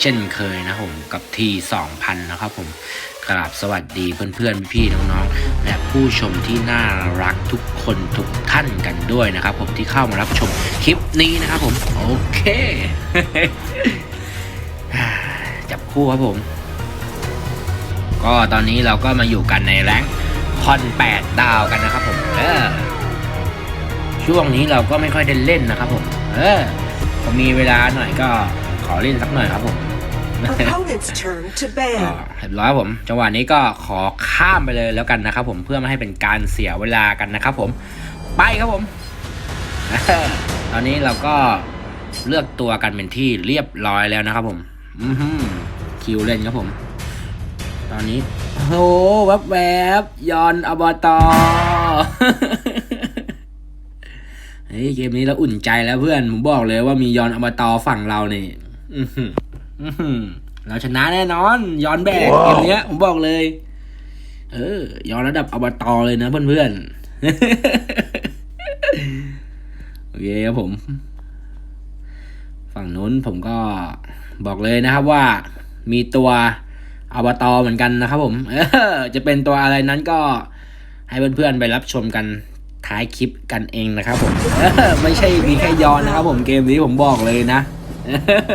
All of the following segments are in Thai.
เช่นเคยนะผมกับที2,000 นะครับผมกราบสวัสดีเพื่อนๆ พี่ๆน้องๆ และผู้ชมที่น่ารักทุกคนทุกท่านกันด้วยนะครับ ผมที่เข้ามารับชมคลิปนี้นะครับผมโอเคจับคู่ครับผม ก็ตอนนี้เราก็มาอยู่กันในแรงค์คอน8ดาวกันนะครับผมเออช่วงนี้เราก็ไม่ค่อยได้เล่นนะครับผม เออพอมีเวลาหน่อยก็ขอเล่นสักหน่อยครับผม เรียบร้อยครับผม จังหวะนี้ก็ขอข้ามไปเลยแล้วกันนะครับผมเพื่อไม่ให้เป็นการเสียเวลากันนะครับผม ไปครับผม ตอนนี้เราก็เลือกตัวกันเป็นที่เรียบร้อยแล้วนะครับผม อือหือคิวเล่นครับผม ตอนนี้โอ้โหแวบแวบๆยอนอบตเฮ้ยเกมนี้เราอุ่นใจแล้วเพื่อน ผมบอกเลยว่ามียอนอบตฝั่งเราเนี่ยอื้อหืออื้อหือ เราชนะแน่นอนยอนแบกเกมเนี้ย ผมบอกเลย เออยอนระดับอบตเลยนะเพื่อนๆโอเคครับผม ฝั่งนู้นผมก็บอกเลยนะครับว่า มีตัวอบตเหมือนกันนะครับ ผมเออจะเป็นตัวอะไรนั้นก็ให้เพื่อนๆไปรับชมกันท้ายคลิปกันเองนะครับผมเออไม่ใช่มีแค่ยอนนะครับผมเกมนี้ผมบอกเลยนะ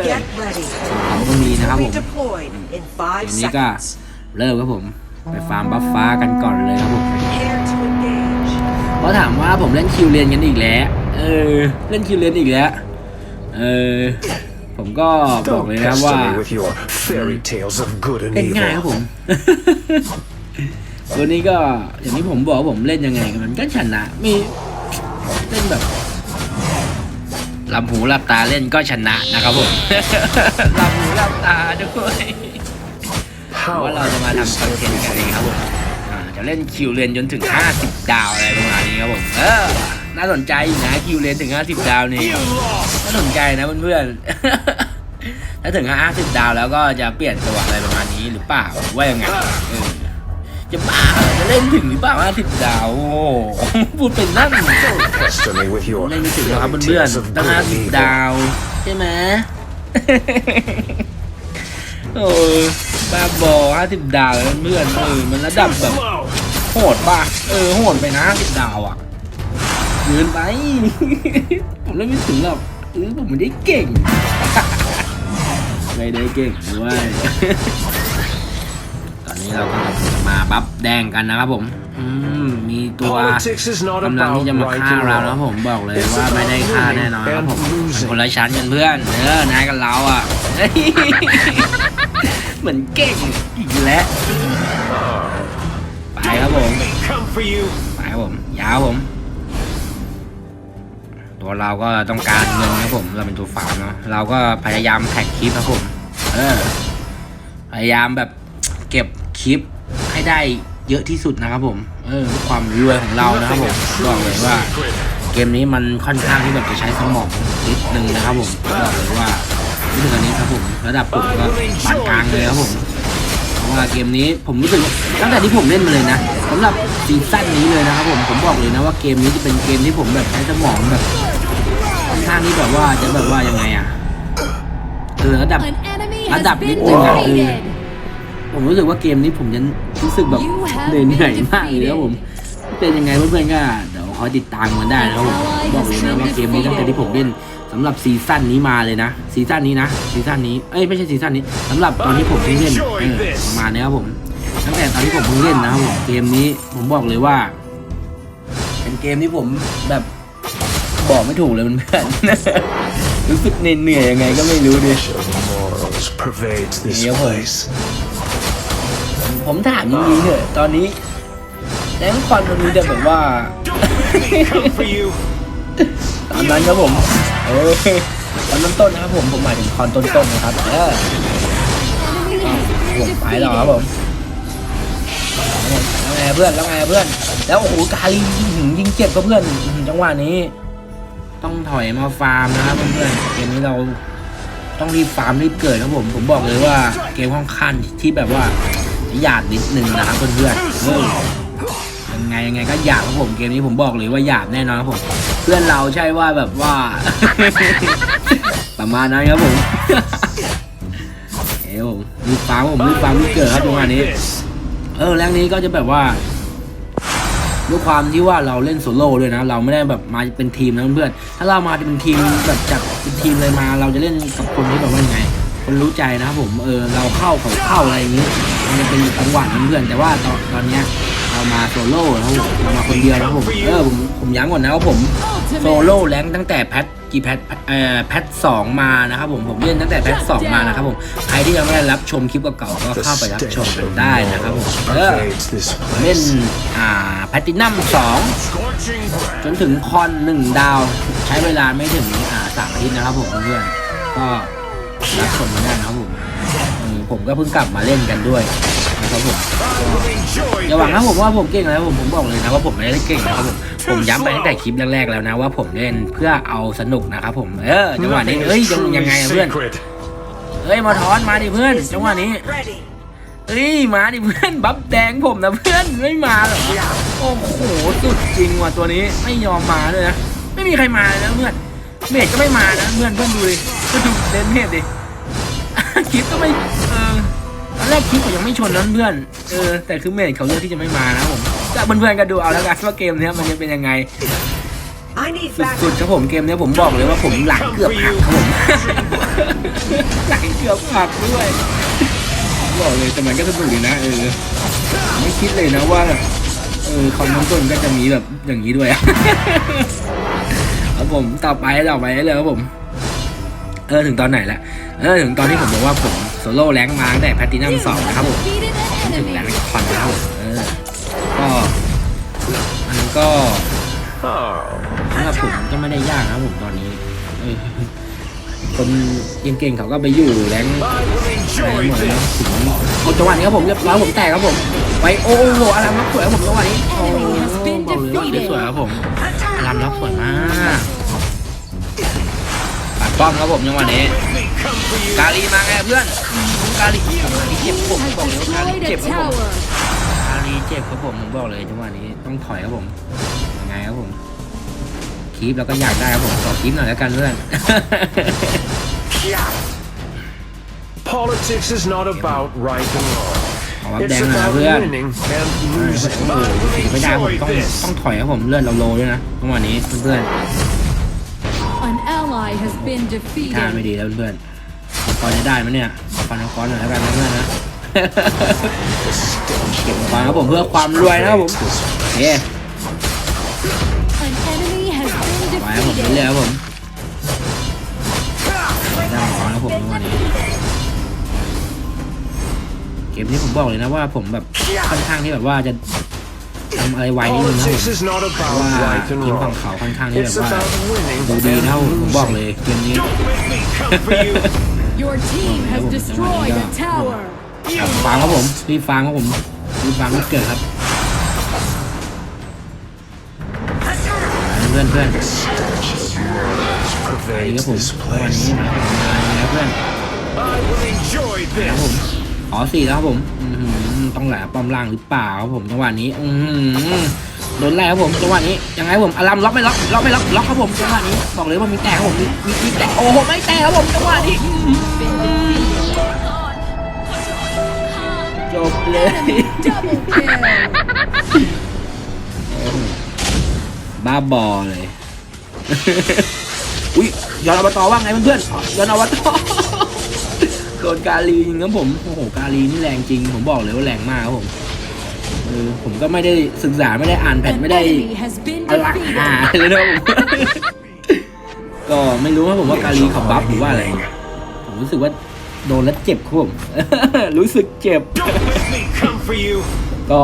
Get ready. ผมก็มีนะครับ Be ผม deployed in เก five มนี้ก็ seconds. เริ่มครับผม ไปฟาร์มบัฟฟ้ากันก่อนเลยครับผม Prepare to engage. เพราะถามว่าผมเล่นคิวเรียนกันอีกแล้ว เออ เล่นคิวเรียนอีกแล้ว เออ ผมก็บอก Don't เลยนะ pester ว่า me with your fairy tales of good and เล่นง่ายครับผ evil. ม ตัวนี้ก็อย่างที่ผมบอกว่าผมเล่นยังไงกับมันก็ชนะ มีเล่นแบบ หลับหูหลับตาเล่นก็ชนะนะครับผมหลับหูหลับตาด้วยเพราะว่าเราจะมาทำคอนเทนต์กันเองครับผมอ่าจะเล่นคิวเรียนจนถึง 50 ดาวอะไรประมาณนี้ครับผมเออน่าสนใจอยู่นะคิวเรียนถึง 50 ดาวนี่น่าสนใจนะเพื่อนๆถ้าถึง 50 ดาวแล้วก็จะเปลี่ยนตัวอะไรประมาณนี้หรือเปล่าว่ายังไงเออ จะบ้าจะเล่นถึงหรือเปล่า50ดาวโอ้โหพูดเป็นนั่น Pester me with your เล่นไม่ถึงหรอกครับเพื่อน tales of ๆตั้ง good and 50 evil. ดาว ใช่ไหม โอ้ยบ้าบอ50ดาวแล้วเพื่อนเออมันระดับแบบโหดป่ะ เออโหดไปนะ50ดาวอะเกินไป ผมเล่นไม่ถึงหรอกเออผมไม่ได้เก่ง ไม่ได้เก่งด้วย นนี้เราก็จะมาบัฟแดงกันนะครับผมอืมมีตัว Politics is not กำลัง about ที่จะมา right ฆ่า and เรานะ wrong. ผมบอกเลยว่าไม่ได้ฆ่าแน่นอนครับผมเป็นคนละชั้นกันเพื่อนเออนายกับเราอะเฮ้ยเหมือนเก่งอีกแล้วไปครับผม Come for you. ไปครับผมยาวผม ตัวเราก็ต้องการเงินครับผมเราเป็นตัวฝาร์มเนาะเราก็พยายามแท็กคลิปครับผม เออพยายามแบบเก็บค ลิปให้ได้เยอะที่สุดนะครับผม เออเพื่อความรวยของเรานะครับผมบอกเลยว่า เกมนี้มันค่อนข้างที่แบบจะใช้สมองนิดนึงนะครับผมบอกเลยว่าไม่ถึงอันนี้ครับผมระดับผมก็ปานกลางเลยครับผมเพราะว่าเกมนี้ผมรู้สึกว่าตั้งแต่ที่ผมเล่นมาเลยนะสำหรับซีซั่นนี้เลยนะครับผมผมบอกเลยนะว่าเกมนี้จะเป็นเกมที่ผมแบบใช้สมองแบบค่อนข้างที่แบบว่าจะแบบว่ายังไงอะเออระดับ An enemy ระดับ has นิด been นึงอะเออ defeated. ผมรู้สึกว่าเกมนี้ผมจะรู้สึกแบบ You have เหนื่อยเหนื่อยๆมากเลยครับผม defeated. เป็นยังไงเพื่อนๆก็เดี๋ยวคอยติดตามกันได้นะครับผมบอกเลยนะว่าเกมนี้ตั้งแต่ที่ผมเล่นสำหรับซีซั่นนี้มาเลยนะซีซั่นนี้นะซีซั่นนี้เอ้ยไม่ใช่ซีซั่นนี้สำหรับตอนที่ผมเพิ่งเล่นเออประมาณนี้ครับผมตั้งแต่ตอนที่ผมเพิ่งเล่นนะครับผมเกมนี้ผมบอกเลยว่า เป็นเกมที่ผมแบบบอกไม่ถูกเลยเพื่อนๆรู้สึกเหนื่อยๆยังไงก็ไม่รู้ดิ Of morals pervades this Yeah, boy. place. ผมถามจริงๆเถอะตอนนี้แรงคอนมันมีแต่แบบว่าตอนนั้นครับผมเออตอนต้นๆนะครับผมผมหมายถึงคอนต้นๆนะครับเออผมไปหรอครับผมแล้วไงเพื่อนแล้วไงเพื่อน แล้วโอ้โหกาลียิงยิงเจ็บก็เพื่อนจังหวะนี้ ต้องถอยมาฟาร์มนะครับเพื่อนเกมนี้เราต้องรีบฟาร์มรีบเกิดครับผมผมบอกเลยว่าเกมค่อนข้างที่แบบว่า หยาดนิดนึงนะครับเพื่อนๆเออยังไงยังไงก็หยาบครับผมเกมนี้ผมบอกเลยว่าหยาบแน่นอนครับผมเพื่อนเราใช่ว่าแบบว่า ประประมาณนั้นครับผมเอ้ยผมมีฟาร์มผมมีฟาร์มมีเกิดครับจังหวะนี้ This. เออแรงนี้ก็จะแบบว่าด้วยความที่ว่าเราเล่นโซโล่ด้วยนะ เราไม่ได้แบบมาเป็นทีมนะเพื่อนถ้าเรามาเป็นทีมแบบจัดเป็นทีมเลยมา เราจะเล่นกับคนที่แบบว่ายังไง คนรู้ใจนะครับผมเออเราเข้าเขาเข้าอะไรอย่างนี้ มันจะเป็นจังหวะนั้นเพื่อนแต่ว่าตอนตอนเนี้ยเรามาโซโล่นะครับผมเรามาคนเดียวนะครับผมเออผมผมย้ำก่อนนะว่าผมโซโล่แรงตั้งแต่แพทกี่แพทเอ่อแพทสองมานะครับผมผมเล่นตั้งแต่แพทสองมานะครับผมใครที่ยังไม่ได้รับชมคลิปเก่าๆก็เข้าไปรับชมกันได้นะครับผมเออเล่นอ่าแพตินัมสองจนถึงคอนหนึ่งดาว ใช้เวลาไม่ถึงอ่าสามอาทิตย์นะครับผมเพื่อนก็ ผมก็เพิ่งกลับมาเล่นกันด้วยนะครับผมอย่าหวังนะผมว่าผมเก่งแล้วผมผมบอกเลยนะว่าผมไม่ได้เก่งนะครับผมผมย้ำไปตั้งแต่คลิปแรกๆแล้วนะว่าผมเล่นเพื่อเอาสนุกนะครับผมเออจังหวะนี้เอ้ยยังยังไงอะเพื่อนเอ้ยมาทอนมาดิเพื่อนจังหวะนี้เอ้ยมาดิเพื่อนบัฟแดงผมนะเพื่อนไม่มาหรอโอ้โหสุดจริงว่ะตัวนี้ไม่ยอมมาเลยนะไม่มีใครมาเลยนะเพื่อนเมดก็ไม่มานะเพื่อนเพื่อนดูดิก็ดูเล่นเมดดิ คลิปก็ไม่เออตอนแรกคลิปผมยังไม่ชนนั้นเพื่อนเออแต่คือเมดเขาเลือกที่จะไม่มานะผมก็เพื่อนๆก็ดูเอาแล้วกันว่าเกมเนี้ยมันจะเป็นยังไงสุดๆครับผมเกมเนี้ยผมบอกเลยว่าผมหลังเกือบหักครับผมหลังเกือบหักด้วยบอกเลยแต่มันก็สนุกดีนะเออไม่คิดเลยนะว่าเออคอมมอนต้นก็จะมีแบบอย่างนี้ด้วยครับผมต่อไปต่อไปเลยครับผม เออถึงตอนไหนละเออถึงตอนที่ผมบอกว่าผมโซโล่แรงมาตั้งแต่แพตตินัมสองนะครับผมถึงแรงค์คอนแล้วผมเออก็มันก็สำหรับผมก็ไม่ได้ยากนะครับผมตอนนี้เออคนเก่งๆเขาก็ไปอยู่แรงค์ I will แรงหมดแล้วถึงโอ้จังหวะนี้ครับผมเรียบร้อยผมแตกครับผมไว้โอ้โหอารมล็อกสวยครับผมจังหวะนี้โอ้โหบอกเลยว่าสวยครับผมอารมล็อกสวยมาก ปัดป้อมครับผมจังหวะนี้ We come for you. กาลีมาไงเพื่อนอืมกาลีผมกาลีเจ็บผมบอกเลยว่ากาลีเจ็บครับผมกาลีเจ็บครับผมผมบอกเลยจังหวะนี้ต้องถอยครับผมยังไงครับผมคีบแล้วก็อยากได้ครับผมขอคีบหน่อยแล้วกันเพื่อน Politics is not about right and wrong. ขอวับ It's แดงหน่อยนะ about เพื่อน winning and โอ้ losing. โห I will ไม่ได้ผม enjoy ต้อง this. ต้องถอยครับผมเลือดเราโลด้วยนะจังหวะนี้เพื่อน An ally has been ๆท่าไม่ defeated. ดีแล้วเพื่อนๆก่อนจะได้ไหมเนี่ยฟันก้อนหน่อยแล้วกันนะเพื่อนนะ เก็บมาครับผมเพื่อความรวยนะครับผม This โอเค An enemy has ไว้ครับผม been เรื่อยๆ defeated. ครับผมได้ก่อนนะผมจังหวะนี้ เกมนี้ผมบอกเลยนะว่าผมแบบค่อนข้างที่แบบว่าจะ ทำอะไรไวนิดนึงนะครับผม Politics is not เพราะว่า about right and ทีมฝั่ง wrong. เขาค่อนข้างที่แบบ It's ว่า about winning ดูดี and นะครับผมผมบอกเล losing. ยเกมนี้ Don't make me come for you. Your team has Oh, destroyed a yeah. tower. ฟางครับผมรีบฟางครับผมรีบฟางรีบเกิดครับเพื่อนเพื่อน Stench of yours ไปครับ pervades ผม this วัน place. นี้มาผมมาแล้วเพื่อน I will enjoy ครับผม this. ขอสี่แล้วครับผมอื้อหือ ต้องหลป้อมล่างหรือเปล่าครับผมจังหวะนี้อืโดนไล่ครับผมจังหวะนี้ยังไงผมอารามล็อกไม่ล็อกล็อกไม่ล็อกล็อกครับผมจังหวะนี้บอกเลยว่ามีแตกครับผมมีมีแตกโอ้โหไม่แตกครับผมจังหวะนี้จบเลยบ้าบอเลยอุ้ยย้อนอบตว่าไงเพื่อนๆย้อนอบต โดนกาลียิงครับผมโอ้โหกาลีนี่แรงจริง ผมบอกเลยว่าแรงมากครับผมเออผมก็ไม่ได้ศึกษาไม่ได้อ่านแผ่น An ไม่ได้ enemy has been อะไร defeated. อ่านเลยนะผมก็ไม่รู้ว่าผมว่ากาลีเขาบัฟหรือว่าอะไรผมรู้สึกว่าโดนแล้วเจ็บครับผมรู้สึกเจ็บ Don't make me come for you. ก็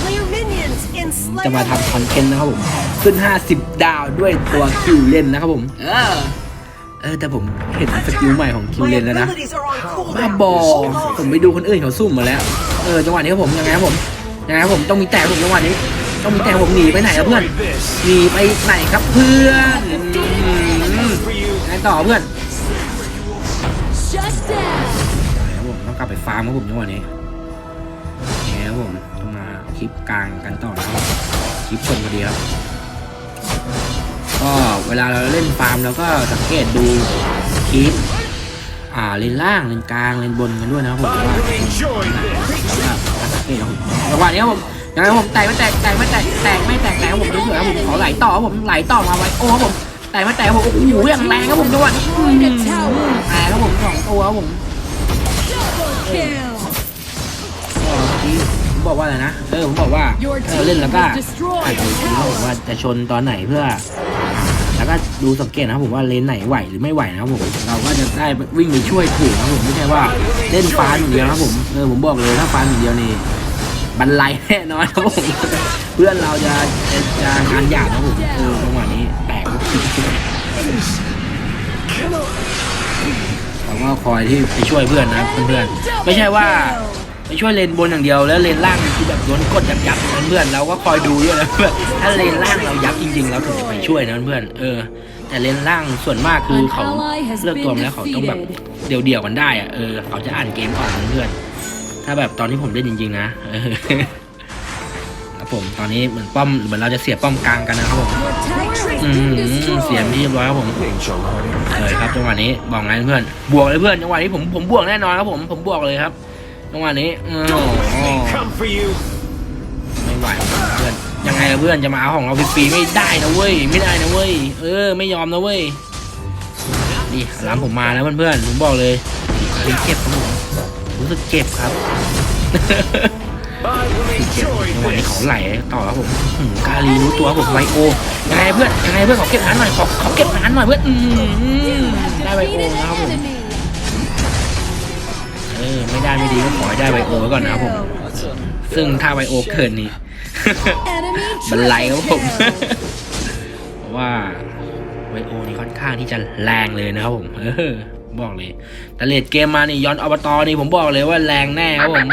Clear minions in จะมา Slayer ทำคอน Lane. เทนต์นะครับผม ขึ้น 50 ดาวด้วยตัวคิวเลนนะครับผม เออ เออแต่ผมเห็นสกิลใหม่ของคิว My เลนแล้วนะ abilities are on บ้า cooldown. บอผมไปดูคนอื่นเขาซุ่มมาแล้ว เออจังหวะนี้ครับผมยังไงครับผมยังไงครับผมต้องมีแตกผมจังหวะนี้ ต้องมีแตกผมหนีไปไหนครับเพื่อน Enjoy this. หนีไปไหนครับเพื่อนอืม For you. ยังไงต่อเพื่อน Shut down. ครับผมต้องกลับไปฟาร์มครับผมจังหวะนี้โอเคครับผมต้องมาคลิปกลางกันต่อนะครับคลิปชนพอดีครับ ก็เวลาเราเล่นฟาร์มเราก็สังเกตดูคคีปอ่าเลนล่างเลนกลางเลนบนกันด้วยนะครับผมว่า will enjoy this. แล้วก็สังเกตครับจังหวะนี้ผมยังไงผมแตกไม่แตกแตกไม่แตกแตกไม่แตกแตกครับผมสวยๆครับผมขอไหลต่อครับผมไหลต่อมาไว้โอ้ครับผมแตกไม่แตกผมโอ้โหอย่างแรงครับผมจังหวะนี้แตกครับผมสองตัวครับผมผมบอกว่าอะไรนะ เออผมบอกว่าเออเล่นแล้วก็ team has destroyed อาจจะคิดว่าผมว่าจะชนตอนไหนเพื่อ แล้วก็ดูสังเกตนะครับผมว่าเลนไหนไหวหรือไม่ไหวนะครับผมเราก็จะได้วิ่งไปช่วยถูกนะครับผมไม่ใช่ว่าเล่นฟานอย่างเดียวนะครับผมเออผมบอกเลยถ้าฟานอย่างเดียวนี่บันไลแน่นอนครับผมเพื่อนเราจะจะจะงานหยาบนะผมเออจังหวะนี้แตกเราก็คอยที่ไปช่วยเพื่อนนะเพื่อนๆไม่ใช่ว่า ไปช่วยเลนบนอย่างเดียวแล้วเลนล่างคือแบบโดนกดยับยับๆเพื่อนๆเราก็คอยดูด้วยนะเพื่อนถ้าเลนล่างเรายับจริงๆเราถึงจะไปช่วยนะเพื่อนๆเออ แต่เลนล่างส่วนมากคือเขาเลือกตัวมาแล้วเขาต้องแบบเดี่ยวๆกันได้อะเออเขาจะอ่านเกมก่อนนะเพื่อนถ้าแบบตอนที่ผมเล่นจริง ๆ นะเออครับผมตอนนี้เหมือนป้อมเหมือนเราจะเสียป้อมกลางกันนะครับผม Your tower อื has ม been เสีย destroyed. ที่เรียบร้อยครับผม Angel Hardy. เลยครับจังหวะนี้บอกไงเพื่อนบวกเลยเพื่อนจังหวะนี้ผมผมบวกแน่นอนครับผมผมบวกเลยครับ จังหวะนี้โอ้ Don't let โห me come for you. ไม่ไหวเพื่อนยังไงล่ะเพื่อนจะมาเอาของเราฟรีๆไม่ได้นะเว้ยไม่ได้นะเว้ยเออไม่ยอมนะเว้ยนี่หลังผมมาแล้วเพื่อนๆผมบอกเลยผมเจ็บครับผมรู้สึกเจ็บครับ I will เจ็บ enjoy จังหวะนี้เขา this. ไหลต่อครับผมอื้อหือกาลีรู้ตัวครับผมไวโอยังไงเพื่อนยังไงเพื่อนขอเก็บงานหน่อยขอขอเก็บงานหน่อยเพื่อนอืม You have ได้ไวโอ defeated นะครับ an ผม enemy. เออไม่ได้ไม่ดีก็ขอให้ได้ไวโอไว้ก่อนนะครับผม ซึ่งถ้าไวโอเกินนี้ Enemy บันไลครับผม เพราะว่าไวโอนี่ค่อนข้างที่จะแรงเลยนะครับผมเออบอกเลยแต่เลดเกมมานี่ย้อนอบตอนี่ผมบอกเลยว่าแรงแน่ครับผม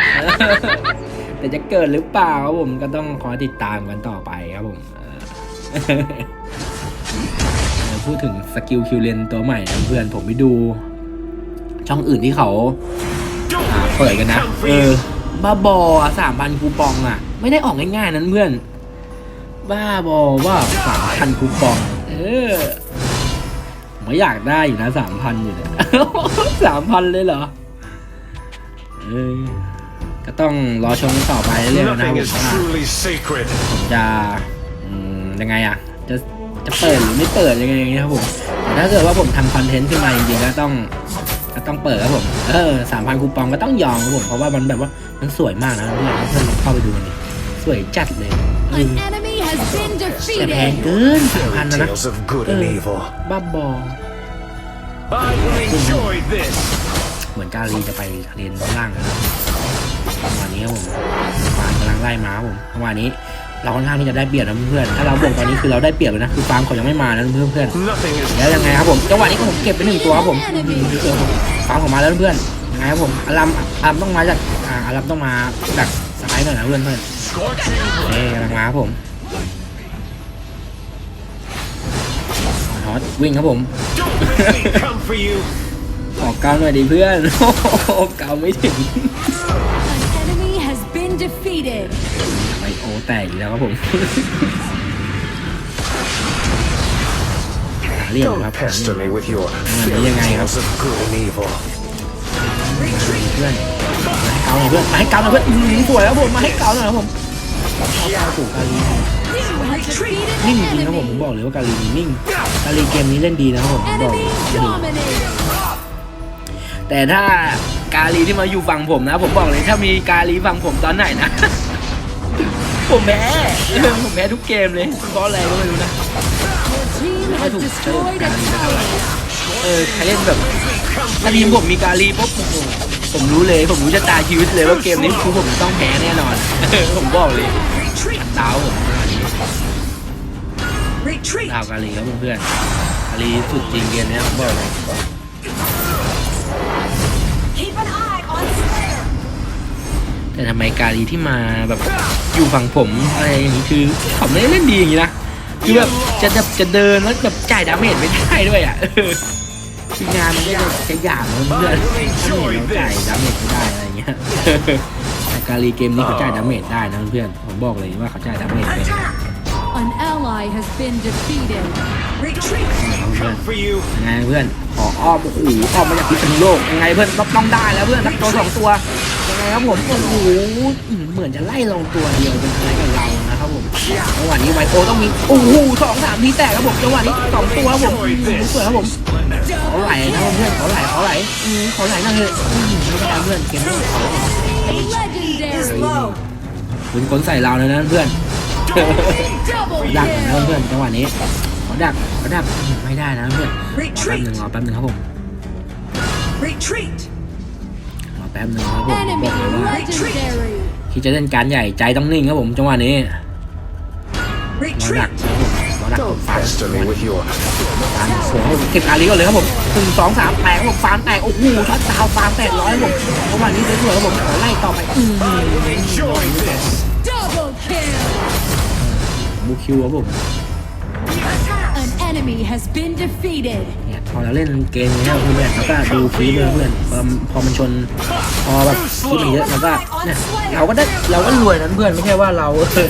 แต่จะเกิดหรือเปล่าครับผมก็ต้องคอยติดตามกันต่อไปครับผมพูดถึงสกิลคิวเลนตัวใหม่นะเพื่อนผมไปดู ช่องอื่นที่เขา เปิด me กันนะ come for เออ you. บ้าบอสามพันคูปองอะ ไม่ได้ออกง่ายๆนั้นเพื่อน บ้าบอว่าสามพันคูปอง เออผมก็อยากได้อยู่นะสามพันอยู่เนี่ยสามพันเลยเหรอ เออ ก็ต้องรอชมกันต่อไปเรื่อยๆนะครับ Nothing ผม is ว่า truly sacred. ผมจะอืมยังไงอะ จะจะเปิดหรือไม่เปิดยังไงอย่างเงี้ยครับผมแต่ถ้าเกิดว่าผมทำคอนเทนต์ขึ้นมาจริงๆก็ต้อง ก็ต้องเปิดครับผม เออสามพันคูปองก็ต้องยอมครับผม เพราะว่ามันแบบว่ามันสวยมากนะเพื่อนเพื่อนลองเข้าไปดูกันดิสวยจัดเลยเอ An อ enemy has been แต่แพง defeated. เกินสามพัน Fairy นะนะ tales of good and evil. บ้าบอ I will enjoy this. เหมือนกาลีจะไปเรียนล่างแล้วนะประมาณนี้ครับผมฟาร์มกำลังไล่มาครับผมประมาณนี้ เราค่อนข้างที่จะได้เปรียบนะเพื่อนๆถ้าเราบวกตอนนี้คือเราได้เปรียบเลยนะคือฟาร์มเขายังไม่มานะเพื่อนๆ Nothing is แล้วยังไงครับผมจังหวะนี้ผมเก็บไปหนึ่งตัวครับผมอืมเจอผมฟังผมมาแล้วเพื่อนยังไงครับผมอารัมอารัมต้องมาจากอ่าอารัมต้องมาจากสไลด์หน่อยนะเพื่อนเพื่อน scorching เอ้กำลังมาครับผมฮอตวิ่งครับผม Don't let me come for you. ออกเกาหน่อยดิเพื่อนโอ้โหเกาไม่ถึง An enemy has been defeated. ไอโอแตกอีกแล้วครับผมหาเรียกครับ Don't pester me with your Mm, fairy yan nga, tales of good and evil. เพื่อนมาให้เกาหน่อยเพื่อนมาให้เกาหน่อยเพื่อนอื้อหือสวยครับผมมาให้เกาหน่อยครับผมเอาเกาสู่กาลี You have defeated นิ่ง an จริงครับผมผม enemy. บอกเลยว่ากาลีนี่นิ่งกาลีเกมนี้เล่นดีนะครับผมผมบอก Enemy เลย dominated. แต่ถ้ากาลีที่มาอยู่ฝั่งผมนะ ผมบอกเลยถ้ามีกาลีฝั่งผมตอนไหนนะ ผมแพ้เออผมแพ้ทุกเกมเลยเพราะอะไรก็ไม่รู้นะ Your team has destroyed a tower. เออใครเล่นแบบถ้าทีมผมมีกาลีปุ๊บโอ้โหผมรู้เลย ผมรู้จะตายชีวิตเลยว่าเกมนี้คือผมต้องแพ้แน่นอนผมบอกเลย Retreat! ดาวผมขนาดนี้ Retreat! ดาวกาลีครับเพื่อนๆกาลีสุดจริงเกมนี้ผมบอกเลย แต่ทำไมกาลีที่มาแบบอยู่ฝั่งผมอะไรอย่างนี้คือเขาไม่ได้เล่นดีอย่างนี้นะคือแบบจะจะจะเดินแล้วแบบจ่ายดาเมจไม่ได้ด้วยอะเออคืองานมันก็จะจะหยาบนะเพื่อนถ้าเห็นเราจ่ายดาเมจไม่ได้อะไรเงี้ยแต่กาลีเกมนี้เขาจ่ายดาเมจได้นะเพื่อนผมบอกเลยว่าเขาจ่ายดาเมจเป็น Attack! An ally ally has been defeated. Retreat. Come for you. ยังไงเพื่อนขออ้อมโอ้โหอ้อมมาจากพิษณุโลกยังไงเพื่อนต้องต้องได้แล้วเพื่อนสักตัวสองตัว ยังไงครับผมโอ้โหอืมเหมือนจะไล่ลงตัวเดียวเป็นอะไรกับเรานะครับผมจังหวะนี้ไวโอต้องมีโอ้โหสองสามทีแตกครับผมจังหวะนี้สองตัวครับผมอืมสวยครับผมขอไหลนะครับเพื่อนขอไหลขอไหลอืมขอไหลหนั่นเลยอืมไม่ได้เพื่อนเกมนี้ขอ Legendary. คุณคนใส่เราเลยนะเพื่อน Double ดักนะ kill. เพื่อนจังหวะนี้ขอดักขอดักอืมไม่ได้นะเพื่อนรอแป๊บหนึ่งรอแป๊บหนึ่งครับผม Retreat. รอแป๊บหนึ่งครับผมผม Enemy บอกเลยว่า legendary. ที่จะเล่นการใหญ่ใจต้องนิ่งครับผมจังหวะนี้รอดัก Retreat. ครับผมรอดักผม Don't ฟัน pester me with your ฟันสวยครับผมเก็บอาลีก่อนเลยครับผมหนึ่งสองสามแตกครับผมฟานแตกโอ้โหช็อตดาวฟานแตกร้อยครับผมจังหวะนี้สวยๆครับผมขอไล่ต่อไปอืม enjoy this. Double kill. บูคิวครับผม An enemy has been defeated. เนี่ยพอเราเล่นเกมนี้ครับเพื่อนๆแล้วก็ดูคลิปเพื่อนๆพอพอมันชนพอแบบคลิปมันเยอะแล้วก็เนี่ยเราก็ได้เราก็รวยนั้นเพื่อนไม่ใช่ว่าเราเออ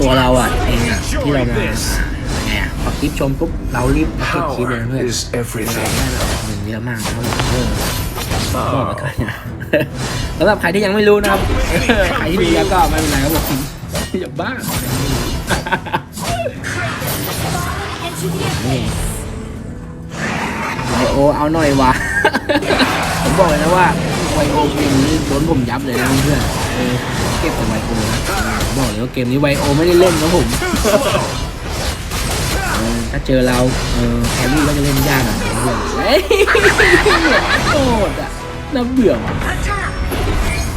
ตัวเราอะเองอะที่เรามาไงอะพอคลิปชมปุ๊บเรารีบมาเก็บคลิปเลยนะเพื่อน Power is everything. ได้แบบเงินเยอะมากนะครับผมเออบอกมาก่อนนะสำหรับใครที่ยังไม่รู้นะครับใครที่มีแล้วก็ไม่เป็นไรครับผมอย่าบ้า Into the abyss. ไวโอเอาหน่อยวะ ผมบอกเลยนะว่าไวโอเกมนี้โดนผมยับเลยนะเพื่อนๆเออเก็บแต่ไวโอนะผมบอกเลยว่าเกมนี้ไวโอไม่ได้เล่นนะผมเออถ้าเจอเราเออแครี่ก็จะเล่นยากหน่อยนะเพื่อนเฮ้ยโคตรอะน่าเบื่อว่ะ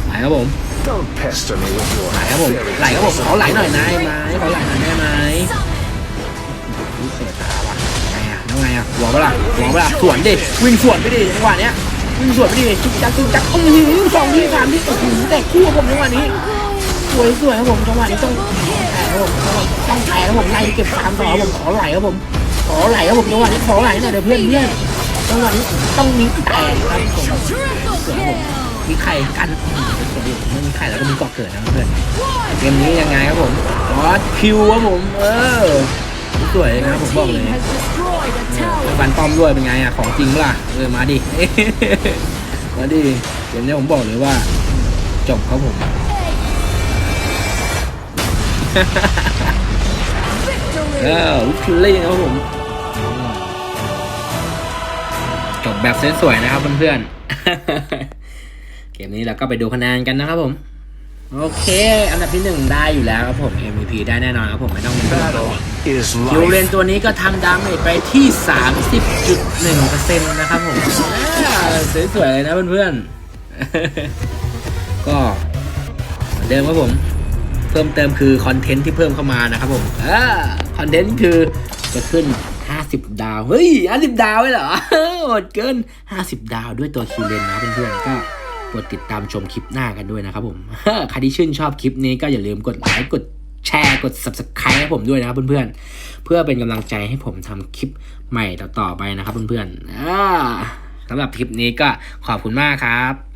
ไหลครับผม Don't pester me with your ไหลครับผม very ไหลครับผมขอไหลหน่อยนะ personal ไม้ขอไหลหน่อยได้ไหม อุ๊ยเปิดตาว่ะไงอะแล้วไงอะหัวเปะล่าหัวเปะล่าสวนดิวิ่งสวนไปดิจังหวะเนี้ยวิ่งสวนไปดิจุกจักจุกจักอื้อหือสองที่สามที่โอ้โหแต่คู่ครับผมจังหวะนี้สวยสวยครับผมจังหวะนี้ต้องแต่ครับผมต้องแต่ครับผมไล่เก็บสามต่อครับผมขอไหลครับผมขอไหลครับผมจังหวะนี้ขอไหลหน่อยเดี๋ยวเพื่อนเพื่อนจังหวะนี้ต้องมีแต่ครับผม Triple kill. มีไข่กันไม่มีไข่แล้วก็มีเกาะเกิดนะเพื่อนเกมนี้ยังไงครับผมออคิวครับผม เออ สวยเลยนะผมบอก Team เลย has destroyed a เอ tower. อฟันป้อมด้วยเป็นไงอะของจริงปะล่ะเออมาดิมาดิเกมนี้ผมบอกเลยว่า จบครับผมเอ Victory. อวิคิลลี่ครับผมจบแบบสวยๆนะครับเพื่อนๆเกมนี้เราก็ไปดูคะแนนกันนะครับผม โอเค อันดับที่หนึ่งได้อยู่แล้วครับผม MVP ได้แน่นอนครับผมไม่ต้องเป็นห่วงครับ Battle is ยูเรน life. ตัวนี้ก็ทำดาเมจไปที่ 30.1%นะครับผมอ่าสวยๆเลยนะเพื่อนๆ ก็เหมือนเดิมครับผม เพิ่มเติมคือคอนเทนต์ที่เพิ่มเข้ามานะครับผมอ่าคอนเทนต์คือจะขึ้น 50 ดาว เฮ้ย 50 ดาวเลยเหรอโหดเกิน 50 ดาวด้วยตัวคิวเลนนะเพื่อนๆก็ กดติดตามชมคลิปหน้ากันด้วยนะครับผมใครที่ชื่นชอบคลิปนี้ก็อย่าลืมกดไลค์กดแชร์กด subscribe ให้ผมด้วยนะครับเพื่อนๆ เพื่อเป็นกำลังใจให้ผมทำคลิปใหม่ต่อๆไปนะครับเพื่อนๆอ่าสำหรับคลิปนี้ก็ขอบคุณมากครับ